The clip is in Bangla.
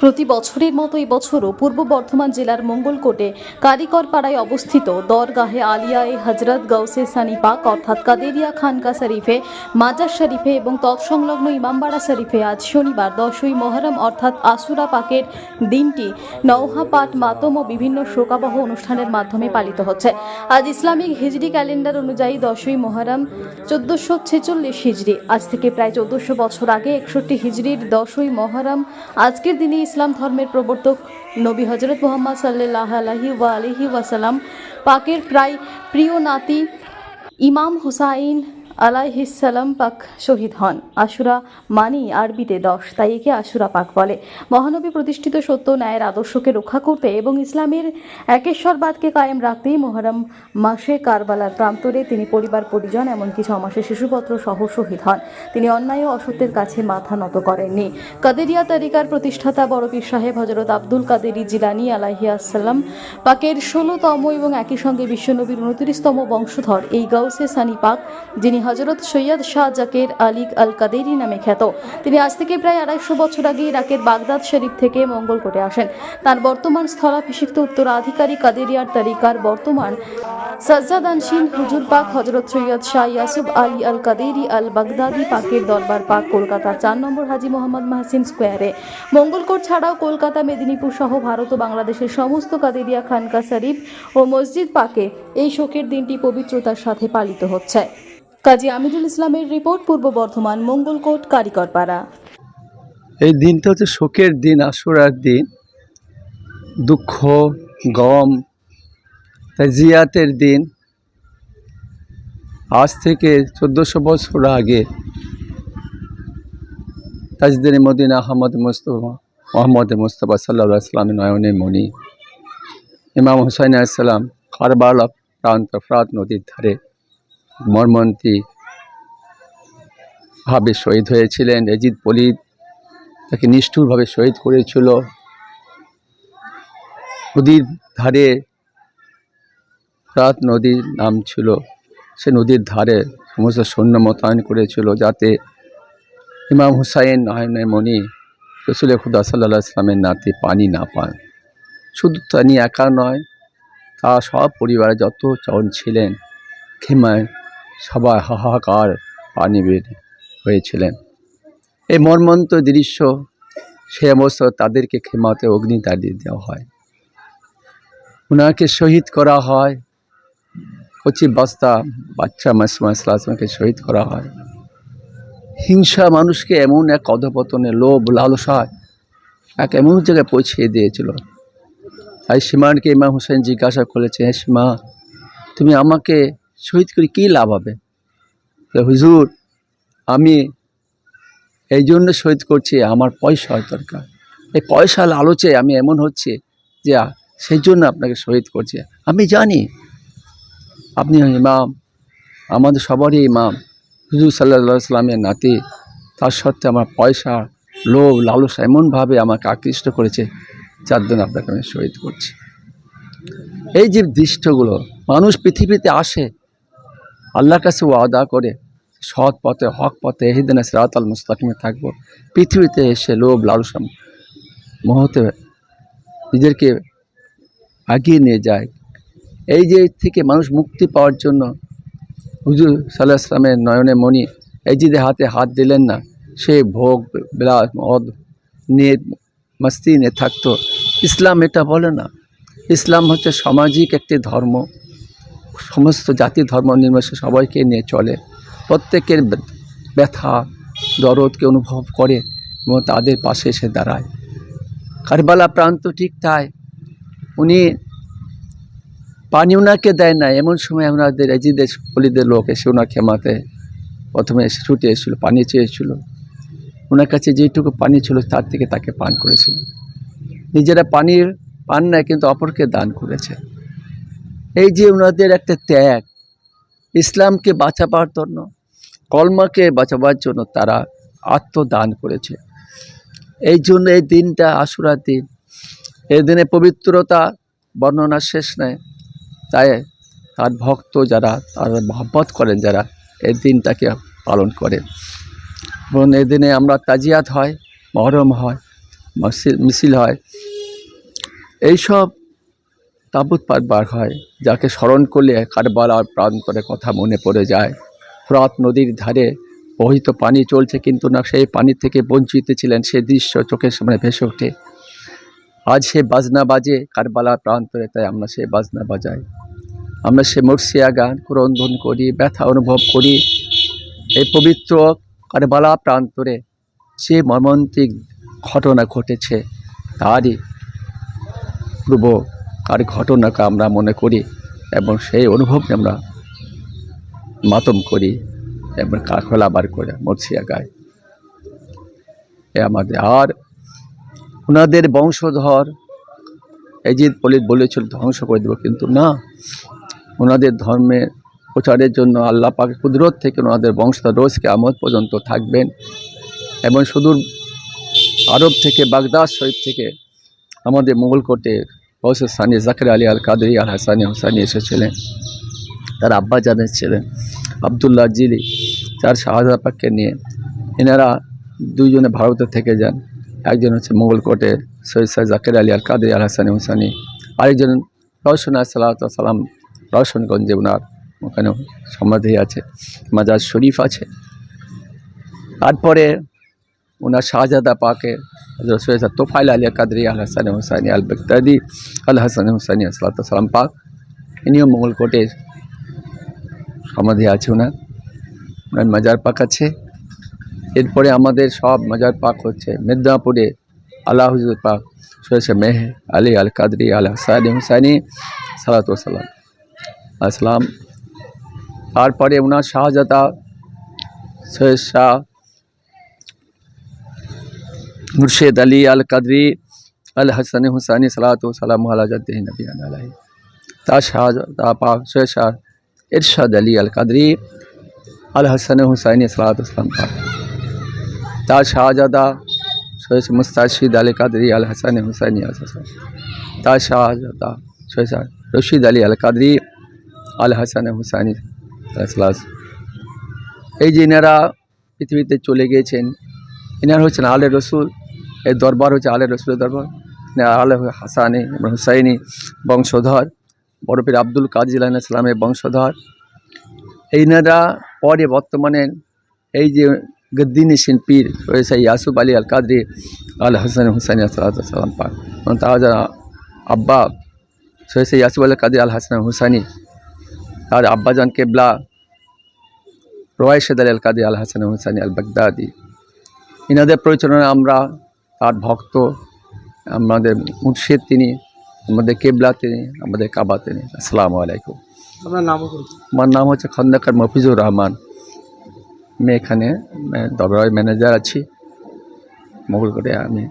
প্রতি বছরের মতো এবছরও পূর্ব বর্ধমান জেলার মঙ্গলকোটে কারিকর পাড়ায় অবস্থিত দরগাহে আলিয়ায়ে হজরত গৌসে সানি পাক, অর্থাৎ কাদেরিয়া খানকা শরীফে, মাজার শরীফে এবং তৎসংলগ্ন ইমামবাড়া শরীফে আজ শনিবার দশই মহরম, অর্থাৎ আসুরা পাকের দিনটি নৌহা পাঠ, মাতম ও বিভিন্ন শোকাবহ অনুষ্ঠানের মাধ্যমে পালিত হচ্ছে। আজ ইসলামিক হিজরি ক্যালেন্ডার অনুযায়ী দশই মহরম চোদ্দোশো ছেচল্লিশ হিজড়ি আজ থেকে প্রায় চোদ্দোশো বছর আগে একষট্টি হিজড়ির দশই মহরম আজকের দিনে ইসলাম ধর্মের প্রবর্তক নবী হজরত মোহাম্মদ সাল্লাহ আলহি ওয়া আলহি ওয়াসালাম পাকের প্রায় প্রিয় নাতি ইমাম হুসাইন আলাইহিসাল্লাম পাক শহীদ হন। আশুরা মানি আরবিতে দশ, তাই একে আশুরা পাক বলে। মহানবী প্রতিষ্ঠিত সত্য ন্যায়ের আদর্শকে রক্ষা করতে এবং ইসলামের একেশ্বরবাদকে কায়েম রাখতেই মোহরম মাসে কারবালার প্রান্তরে তিনি পরিবার, পরিজন, এমনকি ছ মাসের শিশুপত্র সহ শহীদ হন। তিনি অন্যায় ও অসত্যের কাছে মাথা নত করেননি। কাদেরিয়া তারিকার প্রতিষ্ঠাতা বড়পীর সাহেব হজরত আব্দুল কাদেরি জিলানি আলাহিয়াসাল্লাম পাকের ষোলোতম এবং একই সঙ্গে বিশ্বনবীর উনত্রিশতম বংশধর এই গাউসে সানি পাক, যিনি হজরত সৈয়দ শাহ জাকের আলিক আল কাদেরি নামে খ্যাত। তিনি আজ থেকে প্রায় আড়াইশো বছর আগে ইরাকের বাগদাদ শরীফ থেকে মঙ্গলকোটে আসেন। তার বর্তমান স্থলাভিষিক্ত উত্তরাধিকারী কাদেরিয়ার তারিকার বর্তমান সাজ্জাদানশীন হুজুর পাক হজরত সৈয়দ শাহ ইয়াসুব আলী আল কাদেরি আল বাগদাদি পাকের দরবার পাক কলকাতা চার নম্বর হাজি মোহাম্মদ মাহসিন স্কোয়ারে। মঙ্গলকোট ছাড়াও কলকাতা, মেদিনীপুর সহ ভারত ও বাংলাদেশের সমস্ত কাদেরিয়া খানকা শরীফ ও মসজিদ পাকে এই শোকের দিনটি পবিত্রতার সাথে পালিত হচ্ছে। কাজী আমিরুল ইসলামের রিপোর্ট পূর্ব বর্ধমান, মঙ্গলকোট, কারিকরপাড়া। এই দিনটা হচ্ছে শোকের দিন, আশুরার দিন। দুঃখ, গম জিয়াতের দিন। আজ থেকে চোদ্দোশো বছর আগে তাজদিন মদিন আহমদ মুস্তফা, মোহাম্মদ মুস্তফা সাল্লা সাল্লামের নয়নের মণি। ইমাম হুসাইন আসসালাম কারবালা প্রান্ত, ফ্রাত নদীর ধারে মর্মন্তি ভাবে শহীদ হয়েছিলেন। এজিদ পলিত তাকে নিষ্ঠুরভাবে শহীদ করেছিল। নদীর ধারে ফ্রাত নদীর নাম ছিল। সে নদীর ধারে সমস্ত সৈন্য মোতায়েন করেছিল যাতে ইমাম হুসাইন নয়নের মণি রসুল খুদা সাল্লাহ ইসলামের নাতি পানি না পান। শুধু তিনি একা নয় তা সব পরিবারে যত জন ছিলেন, খেমায় সবাই হাহাকার পানি হয়েছিলেন। এই মর্মন্ত দৃশ্য, সে অবস্থা তাদেরকে ক্ষেমাতে অগ্নি দাঁড়িয়ে দেওয়া হয়। ওনাকে শহীদ করা হয়। কচি বস্তা, বাচ্চা মাসমা ইসলামকে শহীদ করা হয়। হিংসা মানুষকে এমন এক অধপতনে লোভ, লালসায় এক এমন জায়গায় পৌঁছিয়ে দিয়েছিল। তাই সীমানকে ইমাম হোসেন জিজ্ঞাসা করেছে হ্যাঁ সীমা, তুমি আমাকে শহীদ করে, কী লাভ হবে? হুজুর, আমি এই জন্য শহীদ করছি, আমার পয়সার দরকার। এই পয়সা লালচে আমি এমন হচ্ছে যে সেই জন্য আপনাকে শহীদ করছি। আমি জানি, আপনি ইমাম, আমাদের সবারই ইমাম। হুজুর সাল্লা সাল্লামের নাতি, তার সত্ত্বে আমার পয়সা, লোভ, লালসা এমনভাবে আমাকে আকৃষ্ট করেছে, যার জন্য আপনাকে আমি শহীদ করছি। এই যে দৃশ্যগুলো মানুষ পৃথিবীতে আসে আল্লাহর কাছে ওয়াদা করে সৎ পথে, হক পথে, এহিদিন সিরাত আল মুস্তাকিমে থাকব। পৃথিবীতে এসে লোভ, লালসা মহতে নিজেদেরকে আগিয়ে নিয়ে যায়। এই যে থেকে মানুষ মুক্তি পাওয়ার জন্য হুজুর সাল্লাহ ইসলামের নয়নে মণি এই যে হাতে হাত দিলেন না, সে ভোগ বিলাস মদ নিয়ে মস্তি নিয়ে থাকতো। ইসলাম এটা বলে না। ইসলাম হচ্ছে সামাজিক একটি ধর্ম। সমস্ত জাতি, ধর্ম, নির্বিশেষে সবাইকে নিয়ে চলে। প্রত্যেকের ব্যথা দরদকে অনুভব করে এবং তাদের পাশে এসে দাঁড়ায়। কারবালা প্রান্ত ঠিক তাই। উনি পানি ওনাকে দেয় না এমন সময় ওনাদের এজিদের, অলিদের লোক এসে ওনার ক্ষমাতে প্রথমে এসে ছুটে এসেছিল, পানি চেয়েছিল। ওনার কাছে যেটুকু পানি ছিল তার থেকে তাকে পান করেছিল। নিজেরা পানির পান নাই, কিন্তু অপরকে দান করেছে। এই যে ওনাদের একটা ত্যাগ, ইসলামকে বাঁচাবার জন্য, কলমাকে বাঁচাবার জন্য তারা আত্মদান করেছে। এই জন্য এই দিনটা আশুরার দিন। এই দিনে পবিত্রতা বর্ণনা শেষ নেয় তাই তার ভক্ত যারা, তারা মহব্বত করেন যারা, এই দিনটাকে পালন করেন। এবং এই দিনে আমরা তাজিয়াত হয়, মহরম হয় মিছিল মিছিল হয়। এইসব তাবুত পাঠ বার হয়, যাকে স্মরণ করলে কারবালার প্রান্তরে কথা মনে পড়ে যায়। ফরাত নদীর ধারে বহিত পানি চলছে কিন্তু না, সেই পানি থেকে বঞ্চিত ছিলেন সে দৃশ্য চোখের সামনে ভেসে ওঠে। আজ সে বাজনা বাজে কারবালার প্রান্তরে, তাই আমরা সে বাজনা বাজাই। আমরা সে মর্সিয়া গান, ক্রন্দন করি, ব্যথা অনুভব করি। এই পবিত্র কারবালা প্রান্তরে যে মর্মান্তিক ঘটনা ঘটেছে, তারই পূর্ব কার ঘটনাকে আমরা মনে করি এবং সেই অনুভবকে আমরা মাতম করি এবং কাখলা বার করে মর্সিয়া গায়। এ আমাদের আর ওনাদের বংশধর এজিদ পলিত বলেছিল, ধ্বংস করে দেবো, কিন্তু না। ওনাদের ধর্মে প্রচারের জন্য আল্লাহ পাক কুদরত থেকে ওনাদের বংশধর রোজকে আমদ পর্যন্ত থাকবেন এবং সুদূর আরব থেকে বাগদাদ শরীফ থেকে আমাদের মোগল কোর্টে সানি জাকির আলী আল কাদরি আল হাসানি হোসানি এসেছিলেন। তার আব্বা জানের ছিলেন, আবদুল্লাহ জিলি, চার শাহজাদা পাককে নিয়ে এনারা দুইজনে ভারতে থেকে যান। একজন হচ্ছে মোগল কোর্টের সৈয়দ সাহেব জাকির আলী আল কাদরি আল হাসানি হোসানি আরেকজন রওশন সালাম, রওশনগঞ্জে ওনার ওখানে সমাধি আছে, মাজার শরীফ আছে। তারপরে ওনার শাহজাদা পাকে তোফাইল আলী কাদরি আল হাসান হুসাইনি আল বেগদাদি আল হাসান হুসাইনি সালাম পাক ইনিও মোগল কোর্টে সমাধি আছে ওনার ওনার মাজার পাক আছে এরপরে আমাদের সব মাজার পাক হচ্ছে মেদিনীপুরে আল্লাহ হুজুর পাক সৈয়দ মেহ আলী আল কাদরি আল হাসানি সালাত সালাম আসসালাম তারপরে ওনার শাহজাদা সৈয়দ শাহ মুর্শেদ আলী আল কাদরি আল হাসান হুসানি সালাত সালাম আলাজাদ নবী আলাই তার শাহজাদা পাক সৈয়দ শাহ ইরশাদ আলী আল কাদরি আল হাসান হুসাইনি, সালাত সালাম পাক তার শাহজাদা সৈয়দ মুস্তাশিদ আলী কাদরি আল হাসান হুসাইনি তার শাহজাদা সৈয়দ শাহ রশিদ আলী আল কাদরি আল হাসান হুসাইনি এই যে এনারা পৃথিবীতে চলে গিয়েছেন এনার হচ্ছেন আলে রসুল। এই দরবার হচ্ছে আলে রসুলের দরবার। আলে হাসানি হুসাইনি, বংশধর। বরফের আব্দুল কাজিল ইসলামের বংশধর। এইনারা পরে বর্তমানে এই যে গদ্দিনী শিল্পীর রয়েছে ইয়াসুফ আলী আল কাদরি আল হাসান হুসাইন সালাম পাক। তারা যারা আব্বা সৈয়দ ইয়াসুফ আল কাদির আল হাসান হুসাইনি, তার আব্বাজান কেবলা রয়েশেদ আল কাদির আল হাসান হুসাইনি আল বাগদাদি ইনাদের পরিচালনায় আমরা তার ভক্ত আমাদের মুর্শিদ তিনি আমাদের কেবলা তিনি আমাদের কাবা তিনি। আসসালাম আলাইকুম। আপনার নাম আমার নাম হচ্ছে খন্দকার মফিজুর রহমান। আমি এখানে দরবার ম্যানেজার আছি। মোগলকোটে আমি